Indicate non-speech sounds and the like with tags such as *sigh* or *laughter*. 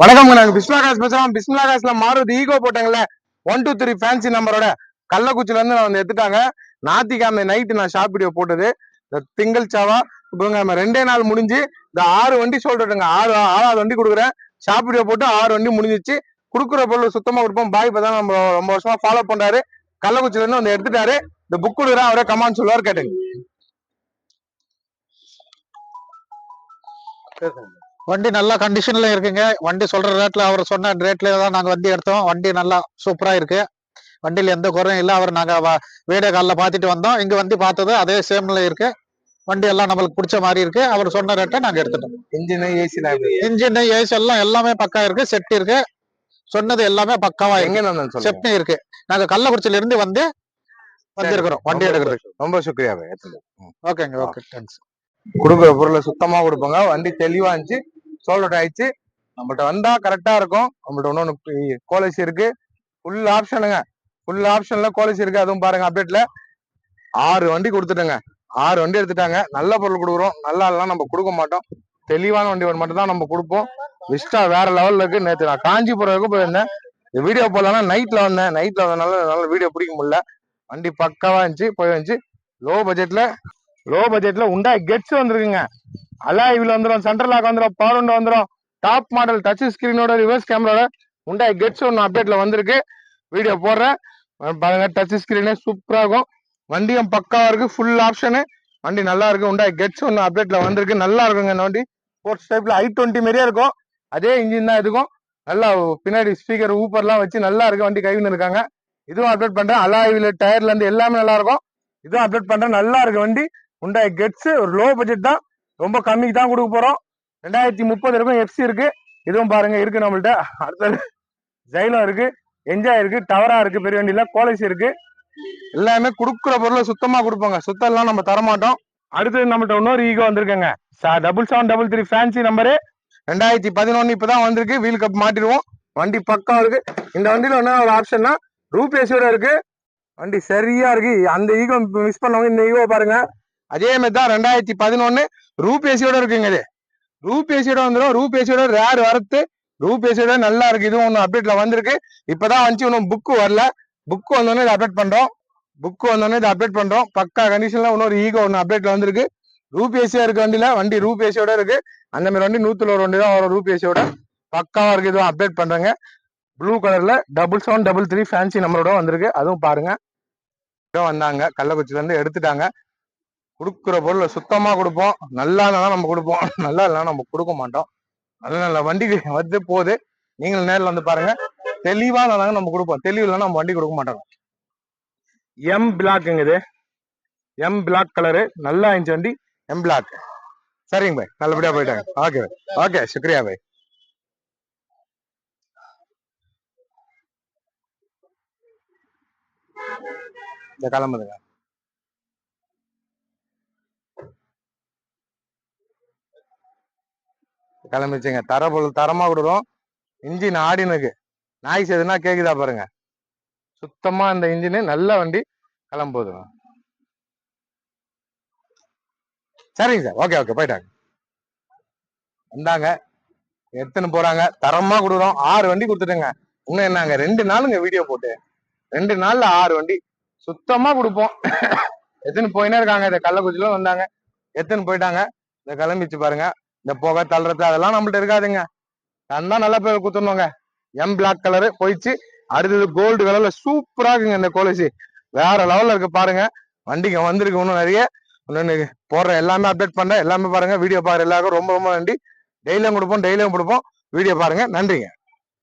வணக்கம் நாங்க பிஸ்மிலா காசு பேசுறோம். பிஸ்மிலா காசுல ஈகோ போட்டாங்கல்ல. ஒன் டூ த்ரீ ஃபேன்சி நம்பரோட கள்ளக்குச்சில இருந்து நான் வந்து எடுத்துட்டாங்க. ஞாத்திக்கிழமை நைட்டு நான் ஷாப் வீடியோ போட்டது. இந்த திங்கள் சாவா புதன்கிழமை ரெண்டே நாள் முடிஞ்சு இந்த ஆறு வண்டி சொல்றேங்க ஆறு ஆறாவது வண்டி கொடுக்குறேன். ஷாப் வீடியோ போட்டு ஆறு வண்டி முடிஞ்சிச்சு. கொடுக்குற பொருள் சுத்தமா கொடுப்போம். பாய் தான் நம்ம ரொம்ப வருஷமா ஃபாலோ பண்றாரு. கள்ளக்குச்சில இருந்து வந்து எடுத்துட்டாரு. இந்த புக் கொடுக்குறேன். அவரே கமான்னு சொல்லுவார் கேட்டுங்க. வண்டி நல்ல கண்டிஷன்ல இருக்குங்க. வண்டி சொல்ற ரேட்ல அவர் சொன்ன ரேட்ல தான் நாங்க வண்டி எடுத்தோம். வண்டி நல்லா சூப்பரா இருக்கு. வண்டியில எந்த குறையும் இல்ல. அவர் நாங்க வீடியோ காலில் பார்த்துட்டு வந்தோம். இங்க வந்து பார்த்தது அதே சேம்ல இருக்கு. வண்டி எல்லாம் நம்மளுக்கு பிடிச்ச மாதிரி இருக்கு. அவர் சொன்ன ரேட்டை நாங்க எடுத்துட்டோம். இன்ஜின் ஏசி இன்ஜின் ஏசி எல்லாம் எல்லாமே பக்கா இருக்கு. செட் இருக்கு. சொன்னது எல்லாமே பக்காவா எங்க செப்னி இருக்கு. நாங்க கள்ளக்குறிச்சியில இருந்து வந்து வந்திருக்கிறோம். வண்டி எடுக்கிறதுக்கு. ரொம்ப சுக்ரியா பாய் எடுத்துங்க. ஓகேங்க ஓகே. தேங்க்ஸ் கொடுக்குற பொருளை சுத்தமா கொடுப்போங்க. வண்டி தெளிவா இருந்துச்சு. சோல்ட் ஆயிடுச்சு. நம்மகிட்ட வந்தா கரெக்டா இருக்கும். நம்மகிட்ட இன்னொன்னு கோலசி இருக்கு. ஃபுல் ஆப்ஷனுங்க ஃபுல் ஆப்ஷன்ல கோலசி இருக்கு. அதுவும் பாருங்க அப்டேட்ல ஆறு வண்டி கொடுத்துட்டேங்க. ஆறு வண்டி எடுத்துட்டாங்க. நல்ல பொருள் கொடுக்குறோம். நல்லா எல்லாம் நம்ம கொடுக்க மாட்டோம். தெளிவான வண்டி ஒன்று மட்டும் தான் நம்ம கொடுப்போம். விஸ்டா வேற லெவல்ல இருக்கு. நேற்று நான் காஞ்சிபுரம் வரைக்கும் போயிருந்தேன். இந்த வீடியோ போடலன்னா நைட்ல வந்தேன். நைட்ல வந்தனால நல்ல வீடியோ பிடிக்க முடியல. வண்டி பக்காவா இருந்துச்சு போய் வந்துச்சு லோ பட்ஜெட்ல லோ பட்ஜெட்ல உண்டா கெட்ஸ் வந்திருக்குங்க. அலாய்வில் வந்துடும் சென்ட்ரல் லாக் வந்துடும் பவர்ண்ட் வந்துடும் டாப் மாடல் டச் ஸ்கிரீனோட ரிவர்ஸ் கேமராவோட உண்டா கெட்ஸ் ஒன்று அப்டேட்ல வந்திருக்கு. வீடியோ போடுறேன். பாருங்க டச் ஸ்கிரீனே சூப்பராக இருக்கும். வண்டியும் பக்காவா இருக்கு ஃபுல் ஆப்ஷனு வண்டி நல்லா இருக்கு உண்டா கெட்ஸ் ஒன்று அப்டேட்ல வந்திருக்கு. நல்லா இருக்குங்க இந்த வண்டி. ஸ்போர்ட்ஸ் டைப்ல ஐ டுவெண்ட்டி மாதிரியே இருக்கும். அதே இன்ஜின் தான் இதுக்கும். நல்லா பின்னாடி ஸ்பீக்கர் ஊப்பர்லாம் வச்சு நல்லா இருக்கு வண்டி கைவின்னு இருக்காங்க. இதுவும் அப்டேட் பண்றேன். அலாய்வில் டயர்ல இருந்து எல்லாமே நல்லா இருக்கும். இதுவும் அப்டேட் பண்றேன். நல்லா இருக்கு வண்டி. உண்டாய் கெட்ஸ் ஒரு லோ பட்ஜெட் தான். ரொம்ப கம்மிக்கு தான் கொடுக்க போறோம். ரெண்டாயிரத்தி முப்பது இருக்கும் எஃப்சி இருக்கு. இதுவும் பாருங்க இருக்கு நம்மள்ட்ட. அடுத்தது ஜைலம் இருக்கு என்ஜாய் இருக்கு டவரா இருக்கு பெரிய வண்டியில கோலசி இருக்கு. எல்லாமே கொடுக்குற பொருளை சுத்தமா கொடுப்போங்க. சுத்தம் எல்லாம் நம்ம தரமாட்டோம். அடுத்தது நம்மள்ட்ட இன்னொரு ஈகோ வந்திருக்குங்க. Double seven double three fancy number ரெண்டாயிரத்தி பதினொன்னு இப்பதான் வந்திருக்கு. வீல் கப் மாட்டிடுவோம். வண்டி பக்கம் இருக்கு. இந்த வண்டியில என்ன ஒரு ஆப்ஷன்னா ரூபேஸோட இருக்கு. வண்டி சரியா இருக்கு. அந்த ஈகோ மிஸ் பண்ணவங்க இந்த ஈகோ பாருங்க. அதே மாதிரி தான் ரெண்டாயிரத்தி பதினொன்னு ரூபேசியோட இருக்குங்க இது. ரூபேசியோட வந்துடும் ரூபேசியோட ரேர் வரத்து. ரூபேசியோட நல்லா இருக்கு. இதுவும் ஒன்று அப்டேட்ல வந்திருக்கு. இப்பதான் வந்துச்சு. இன்னும் புக்கு வரல. புக்கு வந்தோடனே இதை அப்டேட் பண்றோம். புக்கு வந்தோடனே இதை அப்டேட் பண்றோம். பக்கா கண்டிஷன்ல இன்னொரு ஈகோ ஒன்று அப்டேட்ல வந்திருக்கு. ரூபேசியா இருக்க வண்டியில வண்டி ரூபேசியோட இருக்கு. அந்த மாதிரி வண்டி நூத்துல ஒரு வண்டி தான் வரும் ரூபேசியோட. பக்காவா இருக்கு. இதுவும் அப்டேட் பண்றாங்க. ப்ளூ கலர்ல double seven double three fancy நம்பரோட வந்திருக்கு. அதுவும் பாருங்க. வந்தாங்க. கள்ளக்குச்சில இருந்து எடுத்துட்டாங்க. கொடுக்குற பொருளை சுத்தமா கொடுப்போம். நல்லா இருந்தாலும் நம்ம கொடுப்போம். *laughs* நல்லா இல்லைனா நம்ம கொடுக்க மாட்டோம். நல்ல நல்ல வண்டி வந்து போகுது. நீங்களும் நேரில் வந்து பாருங்க. தெளிவா இருந்தாங்க நம்ம கொடுப்போம். தெளிவு இல்லைன்னா நம்ம வண்டி கொடுக்க மாட்டோம். எம் பிளாக்குங்க இது. எம் பிளாக் கலரு நல்லா இருந்துச்சு வண்டி. எம் பிளாக் சரிங்க பாய். நல்லபடியா போயிட்டாங்க. ஓகே ஓகே சுக்ரியா பாய். இந்த கிளம்புதுங்க. கிளம்பிச்சுங்க தர பொருள் தரமா கொடுறோம் இன்ஜின் ஆடினுக்கு நாய் எதுனா கேக்குதா பாருங்க. சுத்தமா இந்த இன்ஜின் நல்ல வண்டி கிளம்புதுங்க சரிங்க சார். Okay okay. போயிட்டாங்க. வந்தாங்க. எடுத்துன்னு போறாங்க. தரமா கொடுக்குறோம். ஆறு வண்டி கொடுத்துட்டுங்க. இன்னும் என்னங்க? ரெண்டு நாளுங்க வீடியோ போட்டு. ரெண்டு நாள்ல ஆறு வண்டி. சுத்தமா கொடுப்போம். எத்தனை போயினே இருக்காங்க. இந்த கள்ளக்குச்சில வந்தாங்க. எத்தனை போயிட்டாங்க. இந்த கிளம்பிச்சு பாருங்க. இந்த புகை தள்ளுறது அதெல்லாம் நம்மள்ட்ட இருக்காதுங்க. கண்ணா நல்லா பேர் குத்துணுங்க. எம் பிளாக் கலரு போயிடுச்சு. அடுத்தது கோல்டு கலர்ல சூப்பரா இருக்குங்க இந்த கோலசி வேற லெவல்ல இருக்கு பாருங்க. வண்டிங்க வந்திருக்கு இன்னும் நிறைய. இன்னொன்னு போடுற எல்லாமே அப்டேட் பண்றேன். எல்லாமே பாருங்க. வீடியோ பாருங்க எல்லாருக்கும் ரொம்ப ரொம்ப நன்றி. டெய்லியும் கொடுப்போம் டெய்லியும் கொடுப்போம். வீடியோ பாருங்க. நன்றிங்க.